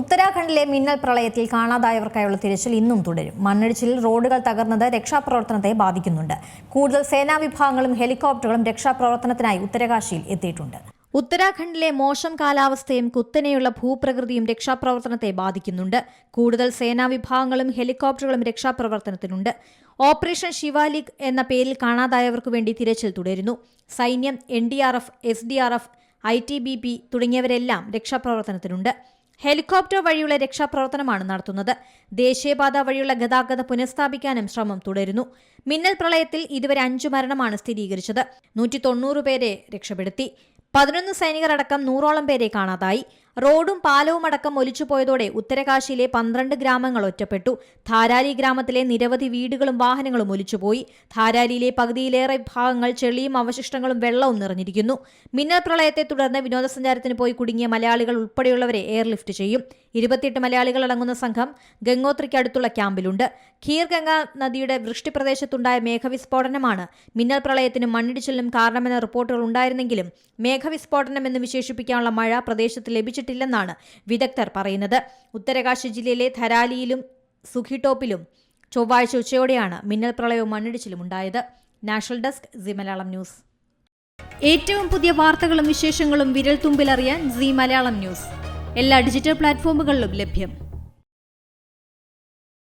ഉത്തരാഖണ്ഡിലെ മിന്നൽ പ്രളയത്തിൽ കാണാതായവർക്കായുള്ള തിരച്ചിൽ ഇന്നും തുടരും. മണ്ണിടിച്ചിലിൽ റോഡുകൾ തകർന്നത് രക്ഷാപ്രവർത്തനത്തെ ബാധിക്കുന്നുണ്ട്. കൂടുതൽ സേനാ വിഭാഗങ്ങളും ഹെലികോപ്റ്ററുകളും രക്ഷാപ്രവർത്തനത്തിനായി ഉത്തരകാശിയിൽ എത്തിയിട്ടുണ്ട്. ഉത്തരാഖണ്ഡിലെ മോശം കാലാവസ്ഥയും കുത്തനെയുള്ള ഭൂപ്രകൃതിയും രക്ഷാപ്രവർത്തനത്തെ ബാധിക്കുന്നുണ്ട്. കൂടുതൽ സേനാ വിഭാഗങ്ങളും ഹെലികോപ്റ്ററുകളും രക്ഷാപ്രവർത്തനത്തിനുണ്ട്. ഓപ്പറേഷൻ ശിവാലിക് എന്ന പേരിൽ കാണാതായവർക്കു വേണ്ടി തിരച്ചിൽ തുടരുന്നു. സൈന്യം N D R F S D R F I T B P തുടങ്ങിയവരെല്ലാം രക്ഷാപ്രവർത്തനത്തിനുണ്ട്. ഹെലികോപ്റ്റർ വഴിയുള്ള രക്ഷാപ്രവർത്തനമാണ് നടത്തുന്നത്. ദേശീയപാത വഴിയുള്ള ഗതാഗതം പുനഃസ്ഥാപിക്കാനും ശ്രമം തുടരുന്നു. മിന്നൽ പ്രളയത്തിൽ ഇതുവരെ അഞ്ചു മരണമാണ് സ്ഥിരീകരിച്ചത്. നൂറ്റി തൊണ്ണൂറ് പേരെ രക്ഷപ്പെടുത്തി. പതിനൊന്ന് സൈനികരടക്കം നൂറോളം പേരെ കാണാതായി. റോഡും പാലവും അടക്കം ഒലിച്ചുപോയതോടെ ഉത്തരകാശിയിലെ പന്ത്രണ്ട് ഗ്രാമങ്ങൾ ഒറ്റപ്പെട്ടു. ധാരാലി ഗ്രാമത്തിലെ നിരവധി വീടുകളും വാഹനങ്ങളും ഒലിച്ചുപോയി. ധാരാലിയിലെ പകുതിയിലേറെ ഭാഗങ്ങൾ ചെളിയും അവശിഷ്ടങ്ങളും വെള്ളവും നിറഞ്ഞിരിക്കുന്നു. മിന്നൽ പ്രളയത്തെ തുടർന്ന് വിനോദസഞ്ചാരത്തിന് പോയി കുടുങ്ങിയ മലയാളികൾ ഉൾപ്പെടെയുള്ളവരെ എയർലിഫ്റ്റ് ചെയ്യും. ഇരുപത്തിയെട്ട് മലയാളികൾ അടങ്ങുന്ന സംഘം ഗംഗോത്രിക്ക് അടുത്തുള്ള ക്യാമ്പിലുണ്ട്. ഖീർ ഗംഗ നദിയുടെ വൃഷ്ടിപ്രദേശത്തുണ്ടായ മേഘവിസ്ഫോടനമാണ് മിന്നൽ പ്രളയത്തിനും മണ്ണിടിച്ചിലിനും കാരണമെന്ന റിപ്പോർട്ടുകൾ ഉണ്ടായിരുന്നെങ്കിലും മേഘവിസ്ഫോടനം എന്ന് വിശേഷിപ്പിക്കാനുള്ള മഴ പ്രദേശത്ത് ലഭിച്ചിട്ടില്ലെന്നാണ് വിദഗ്ധർ പറയുന്നത്. ഉത്തരകാശി ജില്ലയിലെ ധരാലിയിലും സുഖിടോപ്പിലും ചൊവ്വാഴ്ച ഉച്ചയോടെയാണ് മിന്നൽ പ്രളയവും മണ്ണിടിച്ചിലും ഉണ്ടായത്. National desk Zee Malayalam news. ഏറ്റവും പുതിയ വാർത്തകളും വിശേഷങ്ങളും വിരൽ തുമ്പിലറിയാൻ സി മലയാളം ന്യൂസ്. എല്ലാ ഡിജിറ്റൽ പ്ലാറ്റ്ഫോമുകളിലും ലഭ്യം.